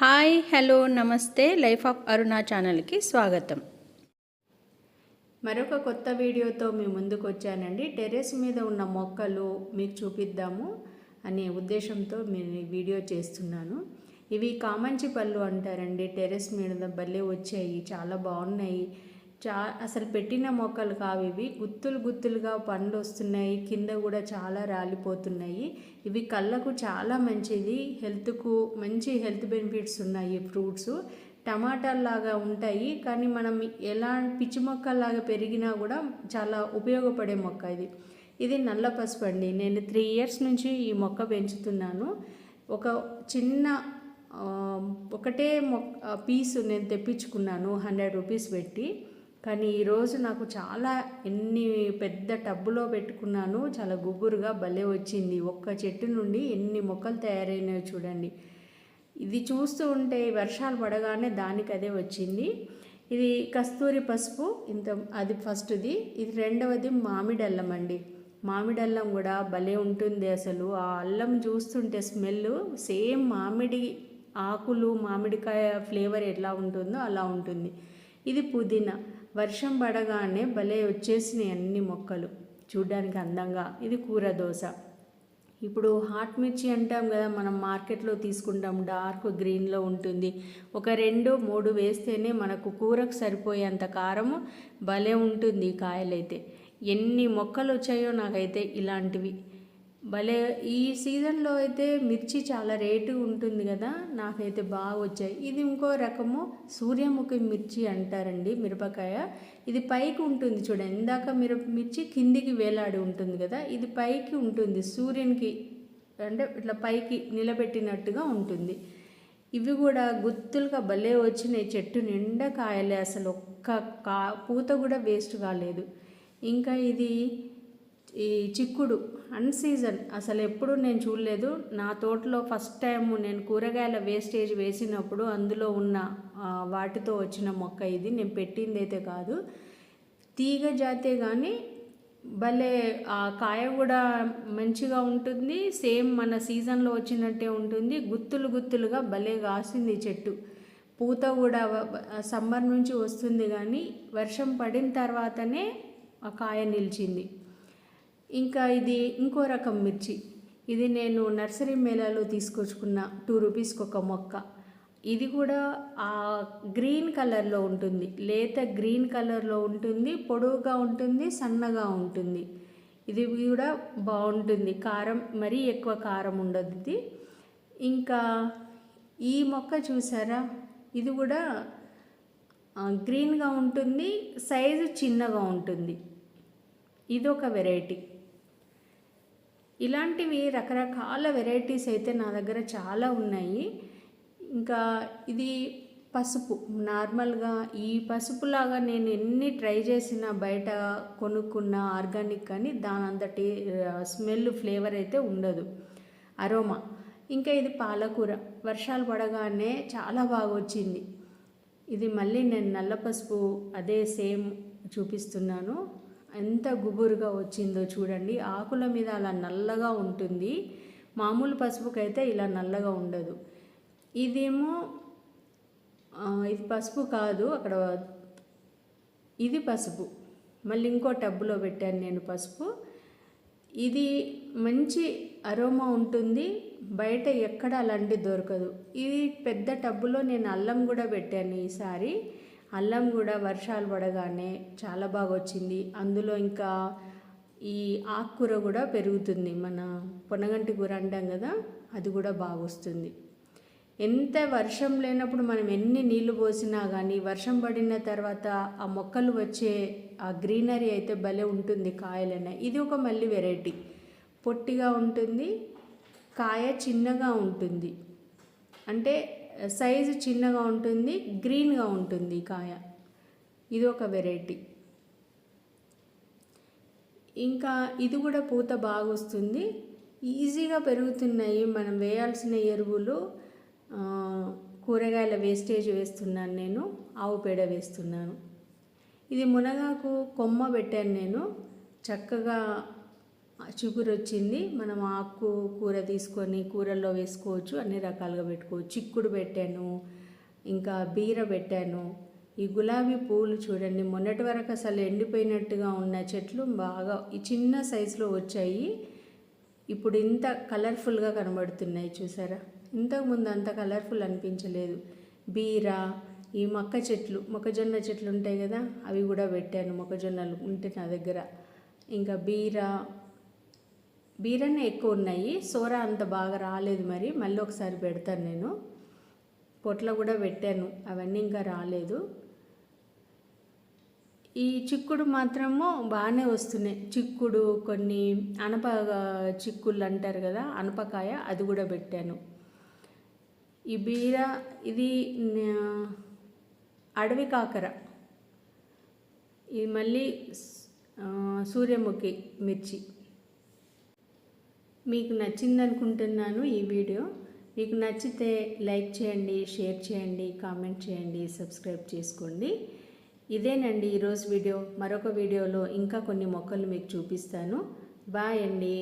Hi hello నమస్తే life of Aruna ఛానల్కి స్వాగతం. మరొక కొత్త వీడియోతో మీ ముందుకు వచ్చానండి. టెర్రస్ మీద ఉన్న మొక్కలు మీకు చూపిద్దాము అనే ఉద్దేశంతో నేను ఈ వీడియో చేస్తున్నాను. ఇవి కామంచి పళ్ళు అంటారండి. టెర్రస్ మీద భలే వచ్చాయి చాలా బాగున్నాయి. చా అసలు పెట్టిన మొక్కలు కావు ఇవి. గుత్తులు గుత్తులుగా పండ్లు వస్తున్నాయి కింద కూడా చాలా రాలిపోతున్నాయి. ఇవి కళ్ళకు చాలా మంచిది. హెల్త్కు మంచి హెల్త్ బెనిఫిట్స్ ఉన్నాయి ఫ్రూట్స్. టమాటాల్లాగా ఉంటాయి. కానీ మనం ఎలా పిచ్చి మొక్కల్లాగా పెరిగినా కూడా చాలా ఉపయోగపడే మొక్క ఇది. ఇది నల్ల పసుపు అండి. నేను త్రీ ఇయర్స్ నుంచి ఈ మొక్క పెంచుతున్నాను. ఒక చిన్న ఒకటే మొక్క పీస్ నేను తెప్పించుకున్నాను. హండ్రెడ్ రూపీస్ పెట్టి. కానీ ఈరోజు నాకు చాలా ఎన్ని పెద్ద టబ్బులో పెట్టుకున్నాను చాలా గుబురుగా భలే వచ్చింది. ఒక్క చెట్టు నుండి ఎన్ని మొక్కలు తయారైనాయో చూడండి. ఇది చూస్తూ ఉంటే వర్షాలు పడగానే దానికి అదే వచ్చింది. ఇది కస్తూరి పసుపు ఇంత అది ఫస్ట్ది. ఇది రెండవది మామిడి అల్లం అండి. మామిడి అల్లం కూడా భలే ఉంటుంది అసలు. ఆ అల్లం చూస్తుంటే స్మెల్ సేమ్ మామిడి ఆకులు మామిడికాయ ఫ్లేవర్ ఎట్లా ఉంటుందో అలా ఉంటుంది. ఇది పుదీనా. వర్షం పడగానే భలే వచ్చేసినాయి అన్ని మొక్కలు. చూడ్డానికి అందంగా. ఇది కూర దోశ. ఇప్పుడు హాట్ మిర్చి అంటాం కదా మనం మార్కెట్లో తీసుకుంటాం. డార్క్ గ్రీన్లో ఉంటుంది. ఒక రెండు మూడు వేస్తేనే మనకు కూరకు సరిపోయేంత కారము భలే ఉంటుంది కాయలైతే. ఎన్ని మొక్కలు వచ్చాయో నాకైతే ఇలాంటివి. భలే ఈ సీజన్లో అయితే మిర్చి చాలా రేటు ఉంటుంది కదా నాకైతే బాగా వచ్చాయి. ఇది ఇంకో రకము సూర్యముఖి మిర్చి అంటారండి మిరపకాయ. ఇది పైకి ఉంటుంది చూడండి ఇందాక మిరప మిర్చి కిందికి వేలాడి ఉంటుంది కదా ఇది పైకి ఉంటుంది సూర్యునికి అంటే ఇట్లా పైకి నిలబెట్టినట్టుగా ఉంటుంది. ఇవి కూడా గుత్తులుగా భలే వచ్చినాయి చెట్టు నిండా కాయలే అసలు ఒక్క కా పూత కూడా వేస్ట్ కాలేదు. ఇంకా ఇది ఈ చిక్కుడు అన్ సీజన్ అసలు ఎప్పుడు నేను చూడలేదు. నా తోటలో ఫస్ట్ టైం నేను కూరగాయల వేస్టేజ్ వేసినప్పుడు అందులో ఉన్న వాటితో వచ్చిన మొక్క ఇది. నేను పెట్టింది అయితే కాదు. తీగ జాతే కానీ భలే ఆ కాయ కూడా మంచిగా ఉంటుంది. సేమ్ మన సీజన్లో వచ్చినట్టే ఉంటుంది. గుత్తులు గుత్తులుగా భలే కాసింది చెట్టు. పూత కూడా సమ్మర్ నుంచి వస్తుంది కానీ వర్షం పడిన తర్వాతనే ఆ కాయ నిలిచింది. ఇంకా ఇది ఇంకో రకం మిర్చి. ఇది నేను నర్సరీ మేళాలో తీసుకొచ్చుకున్న టూ రూపీస్కి ఒక మొక్క. ఇది కూడా ఆ గ్రీన్ కలర్లో ఉంటుంది. లేత గ్రీన్ కలర్లో ఉంటుంది పొడవుగా ఉంటుంది సన్నగా ఉంటుంది. ఇది కూడా బాగుంటుంది. కారం మరీ ఎక్కువ కారం ఉండదు ఇది. ఇంకా ఈ మొక్క చూసారా? ఇది కూడా గ్రీన్గా ఉంటుంది సైజు చిన్నగా ఉంటుంది. ఇది ఒక వెరైటీ. ఇలాంటివి రకరకాల వెరైటీస్ అయితే నా దగ్గర చాలా ఉన్నాయి. ఇంకా ఇది పసుపు. నార్మల్గా ఈ పసుపులాగా నేను ఎన్ని ట్రై చేసినా బయట కొనుక్కున్న ఆర్గానిక్ కానీ దాని అంతటి స్మెల్ ఫ్లేవర్ అయితే ఉండదు. అరోమా. ఇంకా ఇది పాలకూర. వర్షాలు పడగానే చాలా బాగా వచ్చింది. ఇది మళ్ళీ నేను నల్ల పసుపు అదే సేమ్ చూపిస్తున్నాను. ఎంత గుబురుగా వచ్చిందో చూడండి. ఆకుల మీద అలా నల్లగా ఉంటుంది. మామూలు పసుపుకైతే ఇలా నల్లగా ఉండదు. ఇదేమో ఇది పసుపు కాదు అక్కడ ఇది పసుపు. మళ్ళీ ఇంకో టబ్బులో పెట్టాను నేను పసుపు. ఇది మంచి అరోమా ఉంటుంది. బయట ఎక్కడ అలాంటి దొరకదు. ఇది పెద్ద టబ్బులో నేను అల్లం కూడా పెట్టాను ఈసారి. అల్లం కూడా వర్షాలు పడగానే చాలా బాగా వచ్చింది అందులో ఇంకా ఈ ఆకుకూర కూడా పెరుగుతుంది. మన పొనగంటి కూర అంటాం కదా అది కూడా బాగా వస్తుంది ఎంత వర్షం లేనప్పుడు మనం ఎన్ని నీళ్ళు పోసినా కానీ వర్షం పడిన తర్వాత ఆ మొక్కలు వచ్చే ఆ గ్రీనరీ అయితే భలే ఉంటుంది కాయలనే. ఇది ఒక మళ్ళీ వెరైటీ. పొట్టిగా ఉంటుంది కాయ చిన్నగా ఉంటుంది. అంటే సైజు చిన్నగా ఉంటుంది గ్రీన్గా ఉంటుంది కాయ. ఇది ఒక వెరైటీ. ఇంకా ఇది కూడా పూత బాగా వస్తుంది. ఈజీగా పెరుగుతున్నాయి. మనం వేయాల్సిన ఎరువులు కూరగాయల వేస్టేజ్ వేస్తున్నాను నేను ఆవు పేడ వేస్తున్నాను. ఇది మునగాకు కొమ్మ పెట్టాను నేను. చక్కగా చిగురు వచ్చింది మనం ఆకు కూర తీసుకొని కూరల్లో వేసుకోవచ్చు. అన్ని రకాలుగా పెట్టుకోవచ్చు. చిక్కుడు పెట్టాను. ఇంకా బీర పెట్టాను. ఈ గులాబీ పూలు చూడండి. మొన్నటి వరకు అసలు ఎండిపోయినట్టుగా ఉన్న చెట్లు బాగా ఈ చిన్న సైజులో వచ్చాయి. ఇప్పుడు ఇంత కలర్ఫుల్గా కనబడుతున్నాయి చూసారా? ఇంతకుముందు అంత కలర్ఫుల్ అనిపించలేదు. బీర ఈ మొక్క చెట్లు మొక్కజొన్న చెట్లు ఉంటాయి కదా అవి కూడా పెట్టాను. మొక్కజొన్నలు ఉంటే నా దగ్గర. ఇంకా బీర బీరనే ఎక్కువ ఉన్నాయి. సోర అంత బాగా రాలేదు మరి. మళ్ళీ ఒకసారి పెడతాను నేను. పొట్ల కూడా పెట్టాను. అవన్నీ ఇంకా రాలేదు. ఈ చిక్కుడు మాత్రము బాగానే వస్తున్నాయి. చిక్కుడు కొన్ని అనప చిక్కుళ్ళు అంటారు కదా అనపకాయ అది కూడా పెట్టాను. ఈ బీర ఇది అడవి కాకర. ఇది మళ్ళీ సూర్యముఖి మిర్చి. మీకు నచ్చింది అనుకుంటున్నాను ఈ వీడియో. మీకు నచ్చితే లైక్ చేయండి షేర్ చేయండి కామెంట్ చేయండి సబ్స్క్రైబ్ చేసుకోండి. ఇదేనండి ఈరోజు వీడియో. మరొక వీడియోలో ఇంకా కొన్ని మొక్కలు మీకు చూపిస్తాను. బాయ్ అండి.